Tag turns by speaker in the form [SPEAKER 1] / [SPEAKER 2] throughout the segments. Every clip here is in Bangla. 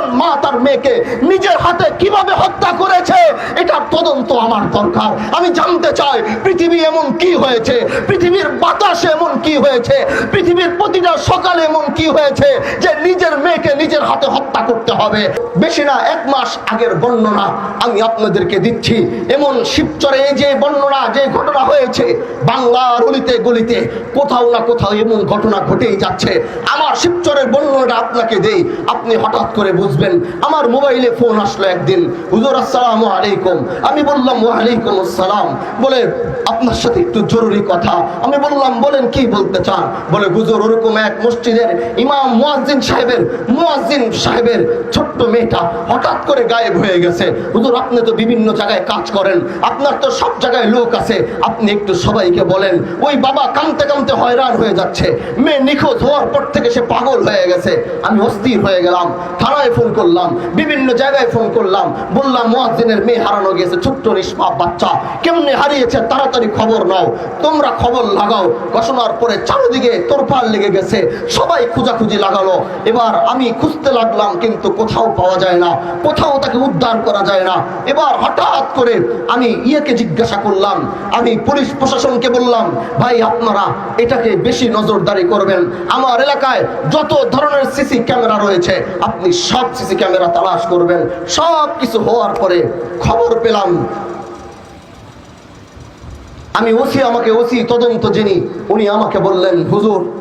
[SPEAKER 1] একজন মা তার মেয়েকে নিজের হাতে কীভাবে হত্যা করেছে, এটার তদন্ত আমার দরকার। আমি জানতে চাই, পৃথিবী এমন কি হয়েছে? পৃথিবীর বাতাসে এমন কি হয়েছে? পৃথিবীর প্রতিটা সকালে এমন কি হয়েছে যে নিজের মেয়েকে নিজের হাতে হত্যা করতে হবে? বেশি না, এক মাস আগের বর্ণনা আমি আপনাদেরকে দিচ্ছি। এমন শিবচরে যে বর্ণনা, যে ঘটনা হয়েছে, বাংলার অলিতে গলিতে কোথাও না কোথাও এমন ঘটনা ঘটেই যাচ্ছে। আমার শিবচরের বর্ণনাটা আপনাকে দেই। আপনি হঠাৎ করে বুঝবেন, আমার মোবাইলে ফোন আসলো একদিন, হুজুর, আসসালামু আলাইকুম। আমি বললাম, ওয়ালাইকুম আসসালাম। বলে, আপনার সাথে একটু জরুরি কথা। আমি বললাম, বলেন, কি বলতে চান? বলে, হুজুর, ওরকম এক মসজিদের ইমাম মুয়াজ্জিন সাহেবের মুয়াজ্জিন সাহেবের ছোট্ট মেয়েটা হঠাৎ করে গায়েব হয়ে গেছে। হুজুর, আপনি তো বিভিন্ন জায়গায় কাজ করেন, আপনার তো সব জায়গায় লোক আছে। আপনি একটু সবাইকে বলেন, ওই বাবা কামতে কামতে হয়রান হয়ে যাচ্ছে, মেয়ে নিখোঁজ হওয়ার পর থেকে সে পাগল হয়ে গেছে। আমি অস্থির হয়ে গেলাম। থানায় ফোন করলাম, বিভিন্ন জায়গায় ফোন করলাম, বললাম, মুয়াজ্জিনের মেয়ে হারানো গেছে, ছোট্ট নিষ্পাপ বাচ্চা, কেমনে হারিয়েছে, তাড়াতাড়ি খবর নাও, তোমরা খবর লাগাও। ঘোষণার পরে চারিদিকে তোরপাল লেগে গেছে, সবাই খোঁজাখুঁজি লাগালো। এবার আমি খুঁজতে লাগলাম, কিন্তু কোথাও পাওয়া যায় না, কোথাও তাকে উদ্ধার করা যায় না। এবার হঠাৎ করে আমি ইয়েকে জিজ্ঞাসা করলাম, আমি পুলিশ প্রশাসনকে বললাম, ভাই, আপনারা এটাকে বেশি নজরদারি করবেন। আমার এলাকায় যত ধরনের সিসি ক্যামেরা রয়েছে, আপনি সব সিসি ক্যামেরা তালাশ করবেন। সব কিছু হওয়ার পরে খবর পেলাম। আমি ওসি, আমাকে ওসি তদন্ত যিনি, উনি আমাকে বললেন, হুজুর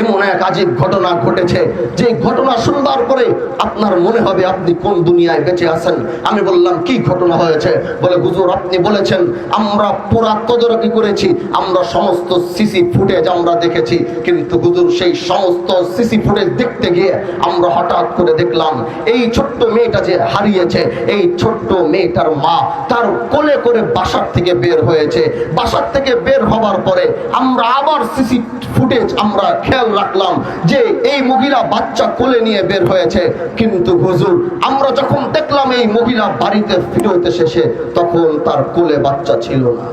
[SPEAKER 1] এমন এক আজীব ঘটনা ঘটেছে। যে ঘটনা শুনবার পরে আপনার মনে হবে আপনি কোন দুনিয়ায় বেঁচে আছেন। আমি বললাম, কি ঘটনা হয়েছে? বলে, হুজুর, আপনি বলেছেন, আমরা পুরা তদারকি করেছি, আমরা সমস্ত সিসি ফুটেজ আমরা দেখেছি, কিন্তু হুজুর, সেই সমস্ত সিসি ফুটেজ দেখতে গিয়ে আমরা হঠাৎ করে দেখলাম, এই ছোট্ট মেয়েটা যে হারিয়েছে, এই ছোট্ট মেয়েটার মা তার কোলে করে বাসার থেকে বের হয়েছে। বাসার থেকে বের হবার পরে আমরা আবার সিসি ফুটেজ আমরা খেয়াল রাখলাম যে এই মহিলা বাচ্চা কোলে নিয়ে বের হয়েছে। কিন্তু হুজুর, আমরা যখন দেখলাম এই মহিলা বাড়িতে ফিরতে শেষে, তখন তার কোলে বাচ্চা ছিল না।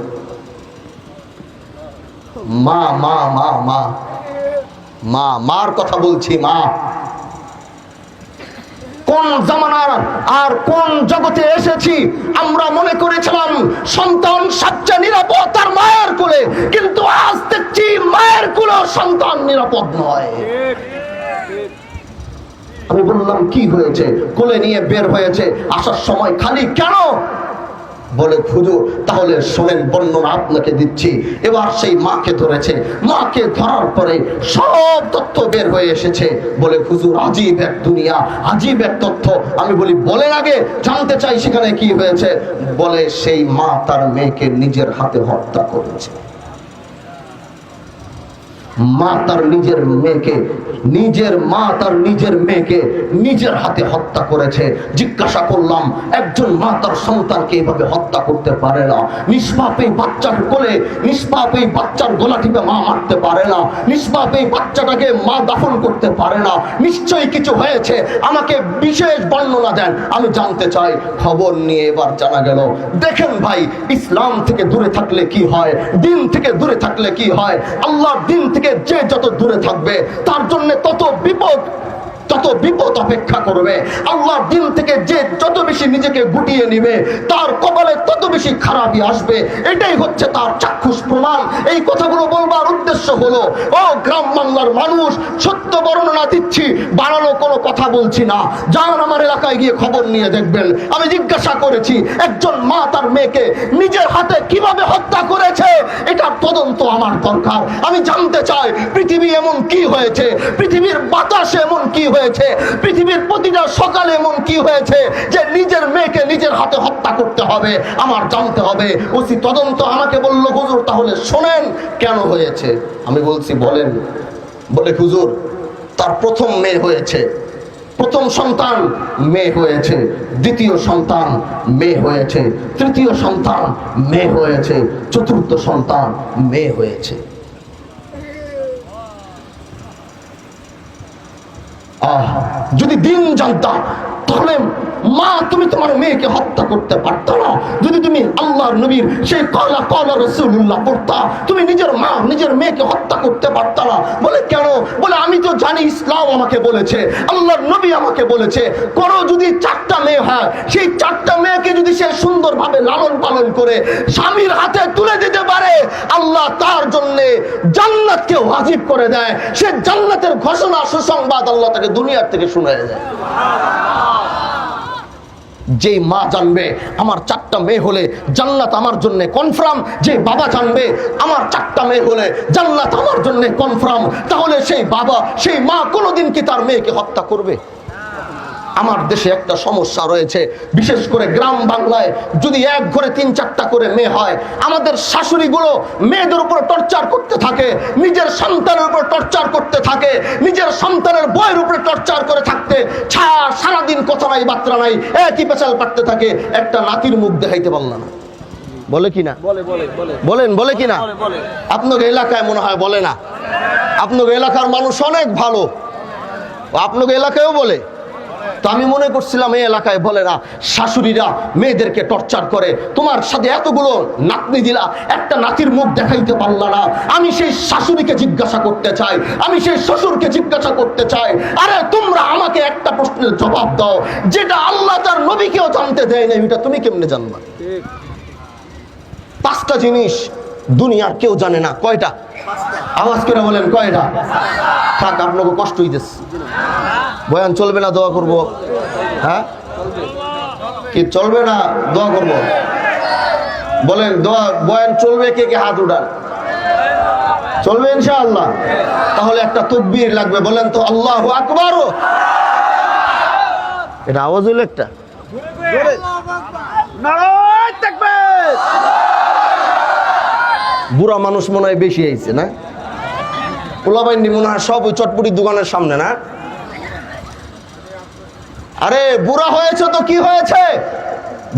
[SPEAKER 1] মা মা মা মা মা, মার কথা বলছি, মা। কোন জামানার আর কোন জগতে এসেছি, আমরা মনে করেছিলাম সন্তান সবচেয়ে নিরাপদ তার মায়ের কোলে, কিন্তু আজ দেখছি মায়ের কোলে সন্তান নিরাপদ নয়। আমি বললাম, কি হয়েছে? কোলে নিয়ে বের হয়েছে, আসার সময় খালি কেন? বলে, হুজুর, তাহলে শোনেন, বর্ণনা আপনাকে দিচ্ছি। এবার সেই মাকে ধরেছে। মাকে ধরার পরে সব তথ্য বের হয়ে এসেছে। বলে খুজুর আজীব এক দুনিয়া, আজীব এক তথ্য। আমি বলি, বলে আগে, জানতে চাই সেখানে কি হয়েছে। বলে, সেই মা তার মেয়েকে নিজের হাতে হত্যা করেছে। মা তার নিজের মেয়েকে, নিজের মা তার নিজের মেয়েকে নিজের হাতে হত্যা করেছে। জিজ্ঞাসা করলাম, একজন মা তার সন্তানকে এভাবে হত্যা করতে পারে না। নিষ্পাপ এই বাচ্চার কোলে, নিষ্পাপ এই বাচ্চার গলা টিপে মা মারতে পারে না। নিষ্পাপ এই বাচ্চাটাকে মা দাফন করতে পারে না। নিশ্চয়ই কিছু হয়েছে, আমাকে বিশেষ বর্ণনা দেন, আমি জানতে চাই। খবর নিয়ে এবার জানা গেল, দেখেন ভাই, ইসলাম থেকে দূরে থাকলে কি হয়? দিন থেকে দূরে থাকলে কি হয়? আল্লাহর দিন থেকে যে যত দূরে থাকবে তার জন্য তত বিপদ তত বিপদ অপেক্ষা করবে, আল্লাহর দিন থেকে যে যত বেশি নিজেকে গুটিয়ে নিবে, তার কপালে তত বেশি খারাপই আসবে। এটাই হচ্ছে তার চাক্ষুষ প্রমাণ। এই কথাগুলো বলবার উদ্দেশ্য হলো, ও গ্রাম বাংলার মানুষ, সত্য বর্ণনা দিচ্ছি, বানানো কোনো কথা বলছি না। যান আমার এলাকায় গিয়ে খবর নিয়ে দেখবেন। আমি জিজ্ঞাসা করেছি, একজন মা তার মেয়েকে নিজের হাতে কীভাবে হত্যা করেছে? এটার তদন্ত আমার দরকার। আমি জানতে চাই, পৃথিবী এমন কি হয়েছে? পৃথিবীর বাতাসে এমন কি হয়েছে? পৃথিবীর প্রতিটা সকালে এমন কি হয়েছে যে নিজের মেয়েকে নিজের হাতে হত্যা করতে হবে, আমার জানতে হবে। ওসি তদন্ত আমাকে বলল, হুজুর, তাহলে শোনেন কেন হয়েছে? আমি বলছি, বলেন। বলে, হুজুর, তার প্রথম মেয়ে হয়েছে। প্রথম সন্তান মেয়ে হয়েছে। দ্বিতীয় সন্তান মেয়ে হয়েছে। তৃতীয় সন্তান মেয়ে হয়েছে। চতুর্থ সন্তান মেয়ে হয়েছে। যদি দিন জানতাম তাহলে মা তুমি তোমার মেয়েকে হত্যা করতে পারতো না। যদি তুমি আল্লাহর নবীর সেই কলা কলা রসুল্লাহ পড়তা, তুমি নিজের মা, নিজের মেয়েকে হত্যা করতে পারতা না। বলে কেন? বলে, আমি তো জানি ইসলাম আমাকে বলেছে, আল্লাহর নবী আমাকে বলেছে। করো যদি চারটা মেয়ে হয়, সেই চারটা মেয়েকে যদি সে সুন্দরভাবে লালন পালন করে, স্বামীর হাতে তুলে দিতে পারে, আল্লাহ তার জন্যে জান্নাতকে ওয়াজিব করে দেয়। সে জান্নাতের ঘোষণা, সুসংবাদ আল্লাহ তাকে দুনিয়ার থেকে শুনে দেয়। যে মা জানবে আমার চারটা মেয়ে হলে জান্নাত আমার জন্য কনফার্ম যে বাবা জানবে আমার চারটা মেয়ে হলে জান্নাত আমার জন্য কনফার্ম তাহলে সেই বাবা, সেই মা কোনোদিন কি তার মেয়েকে হত্যা করবে? আমার দেশে একটা সমস্যা রয়েছে, বিশেষ করে গ্রাম বাংলায় যদি এক ঘরে তিন চারটা করে মেয়ে হয়, আমাদের শাশুড়িগুলো মেয়েদের উপর টর্চার করতে থাকে, নিজের সন্তানের উপর টর্চার করতে থাকে নিজের সন্তানের বইয়ের উপরে টর্চার করে থাকতে ছায়া সারাদিন কথা নাই বার্তা নাই একই পেশাল পাঠতে থাকে একটা নাতির মুখ দেখাইতে পারলাম না। বলে কি না?
[SPEAKER 2] বলে বলে বলে।
[SPEAKER 1] বলেন বলে কি না? আপনাকে এলাকায় মনে হয় বলে না। আপনার এলাকার মানুষ অনেক ভালো। আপনার এলাকায়ও বলে। তো আমি মনে করছিলাম এই এলাকায় বলে না, শাশুড়িরা মেয়েদেরকে টর্চার করে, তোমার সাথে এতগুলো নাতনি দিলা, একটা নাতির মুখ দেখাইতে পারলা না। আমি সেই শাশুড়িকে জিজ্ঞাসা করতে চাই, আমি সেই শ্বশুরকে জিজ্ঞাসা করতে চাই, আরে তোমরা আমাকে একটা প্রশ্নের জবাব দাও, যেটা আল্লাহ তার নবীকেও জানতে দেয় না এটা তুমি কেমনে জানবা? পাঁচটা জিনিস দুনিয়ার কেউ জানে না, কয়টা? আওয়াজ করে বলেন, কয়টা? থাক, আপনাকে কষ্ট হইতেছে। বয়ান চলবে না, দোয়া করব। হ্যাঁ? কি চলবে না, দোয়া করব? বলেন, দোয়া, বয়ান চলবে, কে কে হাত উঠান? চলবে ইনশাআল্লাহ। তাহলে একটা তকবীর লাগবে, বলেন তো, আল্লাহ আকবার। এটা আওয়াজ হইল একটা? বুড়া মানুষ মনে হয় বেশি আইছে, না? পোলাবাইন্ডি মনে হয় সব ওই চটপুটির দোকানের সামনে, না? আরে বুড়া হয়েছে তো কি হয়েছে?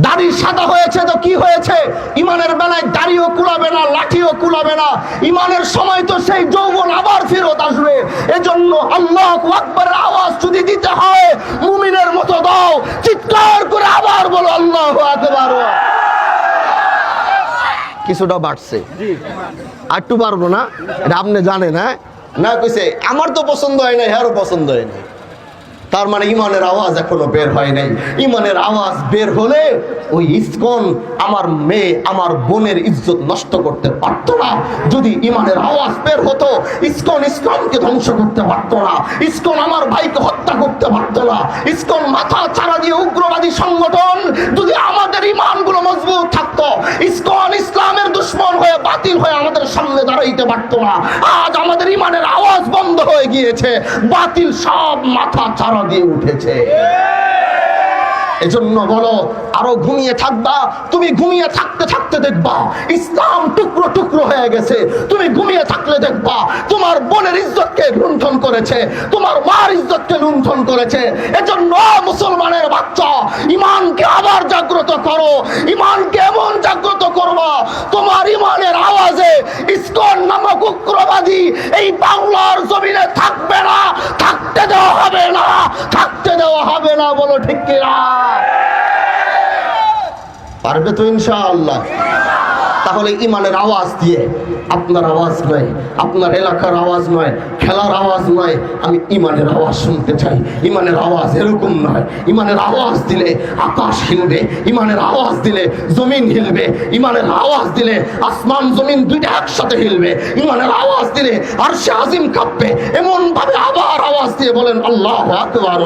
[SPEAKER 1] দাড়ি সাদা হয়েছে তো কি হয়েছে? ইমানের বেলায় দাড়িও কুলাবে না লাঠিও কুলাবে না। ইমানের সময় তো সেই যৌবন আবার ফেরত আসবে। এজন্য আল্লাহ আকবরের আওয়াজ যদি দিতে হয় মুমিনের মতো দাও। চিৎকার করে আবার বলো আল্লাহ আকবার। কিছুটা বাড়ছে। আর একটু পারব না? এটা আপনি জানেন হ্যাঁ? না কইছে আমার তো পছন্দ হয় নাই হ্যারও পছন্দ হয় নাই। তার মানে ইমানের আওয়াজ এখনও বের হয় নাই। ইমানের আওয়াজ বের হলে ওই ইস্কন আমার মেয়ে, আমার বোনের ইজ্জত নষ্ট করতে পারতো না। যদি ইমানের আওয়াজ বের হতো, ইস্কন ইসলামকে ধ্বংস করতে পারতো না। ইস্কন আমার ভাইকে হত্যা করতে পারতো না। ইস্কন মাথা ছাড়া দিয়ে উগ্রবাদী সংগঠন যদি আমাদের ইমানগুলো মজবুত থাকতো, ইস্কন ইসলামের দুশ্মন হয়ে, বাতিল হয়ে আমাদের সামনে দাঁড়াইতে পারতো না। আজ আমাদের ইমানের আওয়াজ বন্ধ হয়ে গিয়েছে। বাতিল সব মাথা ছাড়া দিয়ে উঠেছে। এজন্য বলো, আরও ঘুমিয়ে থাকবা, তুমি ঘুমিয়ে থাকতে থাকতে দেখবা, ইসলাম টুকরো টুকরো হয়ে গেছে। তুমি ঘুমিয়ে থাকলে দেখবা, তোমার বোনের ইজ্জতকে লুণ্ঠন করেছে, তোমার মার ইজ্জতকে লুণ্ঠন করেছে। এজন্য মুসলমানের বাচ্চা, ইমানকে আবার জাগ্রত করো, ইমানকে এমন জাগ্রত করবা, তোমার ইমানের আওয়াজে ইস্কন নামক উগ্রবাদী এই বাংলার জমিনে থাকবে না, থাকতে দেওয়া হবে না থাকতে দেওয়া হবে না বলো, ঠিক পারবে তো ইনশাআল্লাহ। তাহলে ইমানের আওয়াজ দিয়ে আপনার আওয়াজ নয়, আপনার এলাকার আওয়াজ নয়, খেলার আওয়াজ নয়, আমি ইমানের আওয়াজ শুনতে চাই। ইমানের আওয়াজ এরকম নয়। ইমানের আওয়াজ দিলে আকাশ হিলবে, ইমানের আওয়াজ দিলে জমিন হিলবে, ইমানের আওয়াজ দিলে আসমান, জমিন দুইটা একসাথে হিলবে, ইমানের আওয়াজ দিলে আর সে আজিম কাঁপবে এমন ভাবে আবার আওয়াজ দিয়ে বলেন, আল্লাহ আকবার।